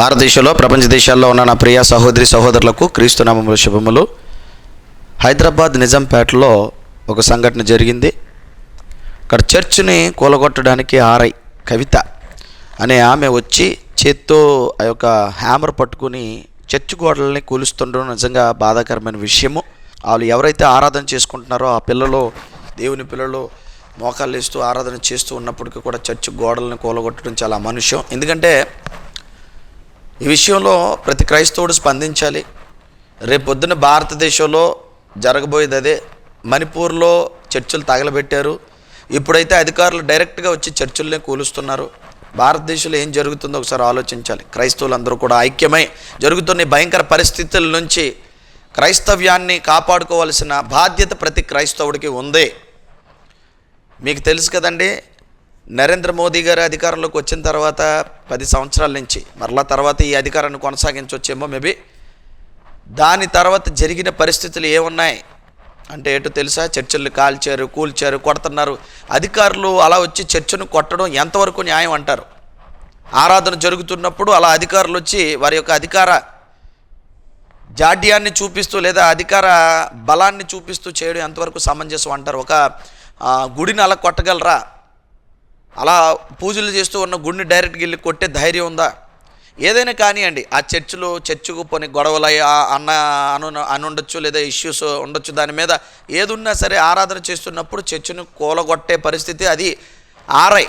భారతదేశంలో ప్రపంచ దేశాల్లో ఉన్న నా ప్రియ సహోదరి సహోదరులకు క్రీస్తునామముల శుభములు. హైదరాబాద్ నిజాంపేటలో ఒక సంఘటన జరిగింది. అక్కడ చర్చిని కూలగొట్టడానికి ఆర్ఐ కవిత అనే ఆమె వచ్చి చేత్తో ఆ యొక్క హ్యామర్ పట్టుకుని చర్చి గోడలని కూలుస్తుండడం నిజంగా బాధాకరమైన విషయము. వాళ్ళు ఎవరైతే ఆరాధన చేసుకుంటున్నారో ఆ పిల్లలు దేవుని పిల్లలు మోకాళ్ళు వేస్తూ ఆరాధన చేస్తూ ఉన్నప్పటికీ కూడా చర్చి గోడలను కూలగొట్టడం చాలా మనుష్యం ఎందుకంటే ఈ విషయంలో ప్రతి క్రైస్తవుడు స్పందించాలి. రేపొద్దున భారతదేశంలో జరగబోయేది అదే. మణిపూర్లో చర్చలు తగలబెట్టారు. ఇప్పుడైతే అధికారులు డైరెక్ట్గా వచ్చి చర్చిల్ని కూలుస్తున్నారు. భారతదేశంలో ఏం జరుగుతుందో ఒకసారి ఆలోచించాలి. క్రైస్తవులందరూ కూడా ఐక్యమై జరుగుతున్న భయంకర పరిస్థితుల నుంచి క్రైస్తవ్యాన్ని కాపాడుకోవాల్సిన బాధ్యత ప్రతి క్రైస్తవుడికి ఉంది. మీకు తెలుసు కదండి నరేంద్ర మోదీ గారు అధికారంలోకి వచ్చిన తర్వాత పది సంవత్సరాల నుంచి మరలా తర్వాత ఈ అధికారాన్ని కొనసాగించవచ్చేమో మేబీ. దాని తర్వాత జరిగిన పరిస్థితులు ఏమున్నాయి? అంటే ఏటో తెలుసా? చర్చలు కాల్చారు కూల్చారు కొడుతున్నారు. అధికారులు అలా వచ్చి చర్చను కొట్టడం ఎంతవరకు న్యాయం అంటారు? ఆరాధన జరుగుతున్నప్పుడు అలా అధికారులు వచ్చి వారి యొక్క అధికార జాడ్యాన్ని చూపిస్తూ లేదా అధికార బలాన్ని చూపిస్తూ చేయడం ఎంతవరకు సమంజసం అంటారు? ఒక గుడిని అలా కొట్టగలరా? అలా పూజలు చేస్తూ ఉన్న గుడిని డైరెక్ట్గా వెళ్ళి కొట్టే ధైర్యం ఉందా? ఏదైనా కానివ్వండి ఆ చర్చిలో చర్చకు పోని గొడవలు అన్న అను అని ఉండొచ్చు లేదా ఇష్యూస్ ఉండొచ్చు దాని మీద ఏదున్నా సరే ఆరాధన చేస్తున్నప్పుడు చర్చిని కూలగొట్టే పరిస్థితి అది ఆర్ఐ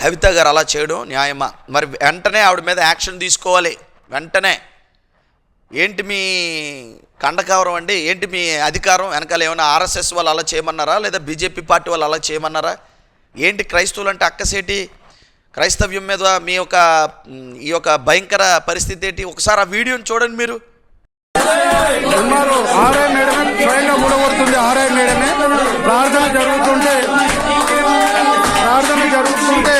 కవిత గారు అలా చేయడం న్యాయమా? మరి వెంటనే ఆవిడ మీద యాక్షన్ తీసుకోవాలి. వెంటనే. ఏంటి మీ కండకవరం అండి? ఏంటి మీ అధికారం? వెనకాల ఏమైనా ఆర్ఎస్ఎస్ వాళ్ళు అలా చేయమన్నారా? లేదా బీజేపీ పార్టీ వాళ్ళు అలా చేయమన్నారా? ఏంటి క్రైస్తవులు అంటే అక్కసేటి క్రైస్తవ్యం మీద మీ యొక్క ఈ యొక్క భయంకర పరిస్థితి ఏంటి? ఒకసారి ఆ వీడియోని చూడండి మీరు. ఉన్నారు ఆర్ఐ మేడమే స్వయంగా మూడగొడుతుంది. ఆర్ఐ మేడమే. ప్రార్థన జరుగుతుంటే ప్రార్థన జరుగుతుంటే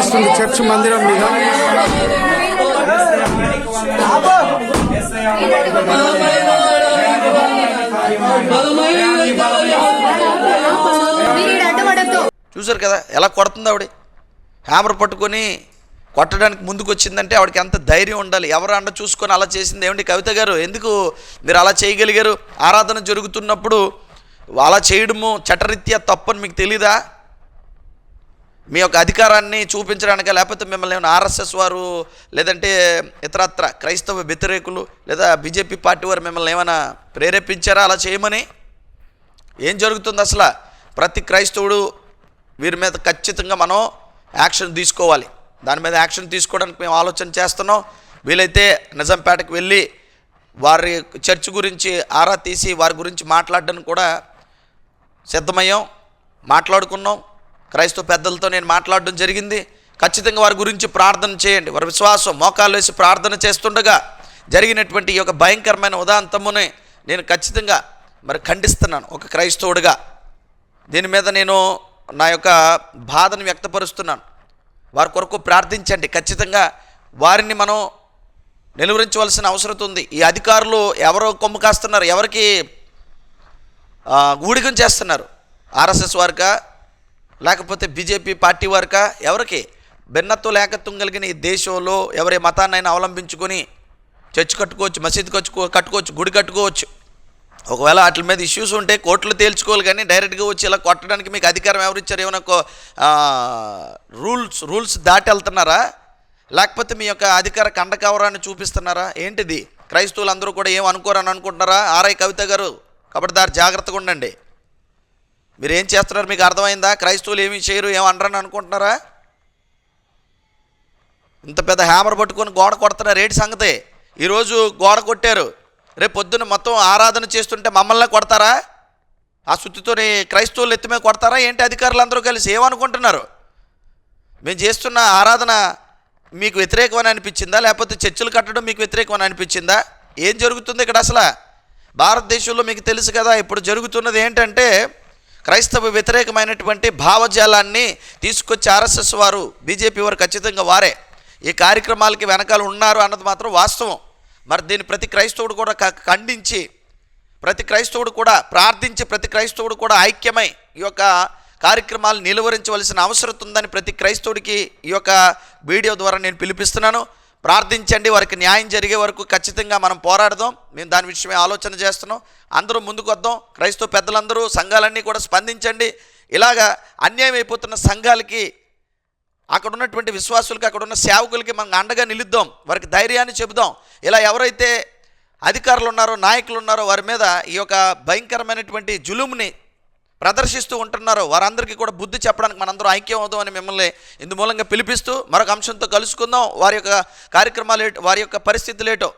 కనిపిస్తుంది చర్చ్ మందిరం మీద. చూసారు కదా ఎలా కొడుతుంది ఆవిడ? హ్యామర్ పట్టుకొని కొట్టడానికి ముందుకు వచ్చిందంటే ఆవిడకి ఎంత ధైర్యం ఉండాలి. ఎవరు అండ చూసుకొని అలా చేసింది ఏమండి కవిత గారు? ఎందుకు మీరు అలా చేయగలిగారు? ఆరాధన జరుగుతున్నప్పుడు అలా చేయడము చట్టరీత్యా తప్పని మీకు తెలీదా? మీ యొక్క అధికారాన్ని చూపించడానికి లేకపోతే మిమ్మల్ని ఏమైనా ఆర్ఎస్ఎస్ వారు లేదంటే ఇతరత్ర క్రైస్తవ వ్యతిరేకులు లేదా బీజేపీ పార్టీ వారు మిమ్మల్ని ఏమైనా ప్రేరేపించారా? అలా చేయమని? ఏం జరుగుతుంది అసలు? ప్రతి క్రైస్తవుడు వీరి మీద ఖచ్చితంగా మనం యాక్షన్ తీసుకోవాలి. దాని మీద యాక్షన్ తీసుకోవడానికి మేము ఆలోచన చేస్తున్నాం. వీలైతే నిజాంపేటకు వెళ్ళి వారి చర్చ్ గురించి ఆరా తీసి వారి గురించి మాట్లాడడానికి కూడా సిద్ధమయ్యాం. మాట్లాడుకున్నాం. క్రైస్తవ పెద్దలతో నేను మాట్లాడడం జరిగింది. ఖచ్చితంగా వారి గురించి ప్రార్థన చేయండి. వారి విశ్వాసం మోకాలు వేసి ప్రార్థన చేస్తుండగా జరిగినటువంటి ఈ యొక్క భయంకరమైన ఉదాంతముని నేను ఖచ్చితంగా మరి ఖండిస్తున్నాను. ఒక క్రైస్తవుడిగా దీని మీద నేను నా యొక్క బాధను వ్యక్తపరుస్తున్నాను. వారి కొరకు ప్రార్థించండి. ఖచ్చితంగా వారిని మనం నిలువరించవలసిన అవసరం ఉంది. ఈ అధికారులు ఎవరో కొమ్ము కాస్తున్నారు ఎవరికి ఊడికం ఊడిగం చేస్తున్నారు. ఆర్ఎస్ఎస్ వారికా లేకపోతే బీజేపీ పార్టీ వారిక? ఎవరికి? భిన్నత్వం లేకత్వం కలిగిన ఈ దేశంలో ఎవరి మతాన్నైనా అవలంబించుకొని చర్చి కట్టుకోవచ్చు మసీదు కట్టుకో కట్టుకోవచ్చు గుడి కట్టుకోవచ్చు. ఒకవేళ వాటి మీద ఇష్యూస్ ఉంటే కోర్టులు తేల్చుకోవాలి కానీ డైరెక్ట్గా వచ్చి ఇలా కొట్టడానికి మీకు అధికారం ఎవరు ఇచ్చారు? ఏమైనా రూల్స్ రూల్స్ దాటి వెళ్తున్నారా? లేకపోతే మీ యొక్క అధికార కండకవరాన్ని చూపిస్తున్నారా? ఏంటిది? క్రైస్తవులు అందరూ కూడా ఏం అనుకోరని అనుకుంటున్నారా? ఆర్ఐ కవిత గారు కాబట్టి దారి జాగ్రత్తగా ఉండండి. మీరు ఏం చేస్తున్నారు? మీకు అర్థమైందా? క్రైస్తవులు ఏమి చేయరు ఏం అనుకుంటున్నారా? ఇంత పెద్ద హ్యామర్ పట్టుకొని గోడ కొడుతున్నారు రేటి సంగతి. ఈరోజు గోడ కొట్టారు. రేపు పొద్దున్న మొత్తం ఆరాధన చేస్తుంటే మమ్మల్ని కొడతారా? ఆ సుత్తితోని క్రైస్తవులు ఎత్తిమే కొడతారా? ఏంటి అధికారులు అందరూ కలిసి ఏమనుకుంటున్నారు మేము చేస్తున్న ఆరాధన మీకు వ్యతిరేకమని అనిపించిందా? లేకపోతే చర్చలు కట్టడం మీకు వ్యతిరేకమని అనిపించిందా? ఏం జరుగుతుంది ఇక్కడ అసలు? భారతదేశంలో మీకు తెలుసు కదా ఇప్పుడు జరుగుతున్నది ఏంటంటే క్రైస్తవ వ్యతిరేకమైనటువంటి భావజాలాన్ని తీసుకొచ్చి ఆర్ఎస్ఎస్ వారు బీజేపీ వారు ఖచ్చితంగా వారే. ఈ కార్యక్రమాలకి వెనకాల ఉన్నారు అన్నది మాత్రం వాస్తవం. మరి దీన్ని ప్రతి క్రైస్తవుడు కూడా ఖండించి ప్రతి క్రైస్తవుడు కూడా ప్రార్థించి ప్రతి క్రైస్తవుడు కూడా ఐక్యమై ఈ యొక్క కార్యక్రమాలు నిలువరించవలసిన అవసరం ఉందని ప్రతి క్రైస్తవుడికి ఈ యొక్క వీడియో ద్వారా నేను పిలిపిస్తున్నాను. ప్రార్థించండి వారికి న్యాయం జరిగే వరకు ఖచ్చితంగా మనం పోరాడదాం. మేము దాని విషయమే ఆలోచన చేస్తున్నాం. అందరూ ముందుకు వద్దాం. క్రైస్తవ పెద్దలందరూ సంఘాలన్నీ కూడా స్పందించండి. ఇలాగా అన్యాయం అయిపోతున్న సంఘాలకి అక్కడ ఉన్నటువంటి విశ్వాసులకి అక్కడ ఉన్న సేవకులకి మనం అండగా నిలుద్దాం. వారికి ధైర్యాన్ని చెబుదాం. ఇలా ఎవరైతే అధికారులు ఉన్నారో నాయకులు ఉన్నారో వారి మీద ఈ యొక్క భయంకరమైనటువంటి జులుముని ప్రదర్శిస్తూ ఉంటున్నారో. వారందరికీ కూడా బుద్ధి చెప్పడానికి మనందరం ఐక్యం అవుదాం అని మిమ్మల్ని ఇందు మూలంగా పిలిపిస్తూ మరొక అంశంతో కలుసుకుందాం. వారి యొక్క కార్యక్రమాలు ఏటో వారి యొక్క పరిస్థితులు ఏటో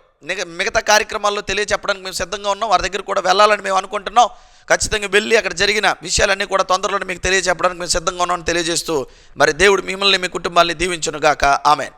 మిగతా కార్యక్రమాల్లో తెలియచెప్పడానికి మేము సిద్ధంగా ఉన్నాం. వారి దగ్గర కూడా వెళ్ళాలని మేము అనుకుంటున్నాం. ఖచ్చితంగా వెళ్ళి అక్కడ జరిగిన విషయాలన్నీ కూడా తొందరలో మీకు తెలియచెప్పడానికి మేము సిద్ధంగా ఉన్నామని తెలియజేస్తూ మరి దేవుడు మిమ్మల్ని మీ కుటుంబాన్ని దీవించునుగాక. ఆమెన్.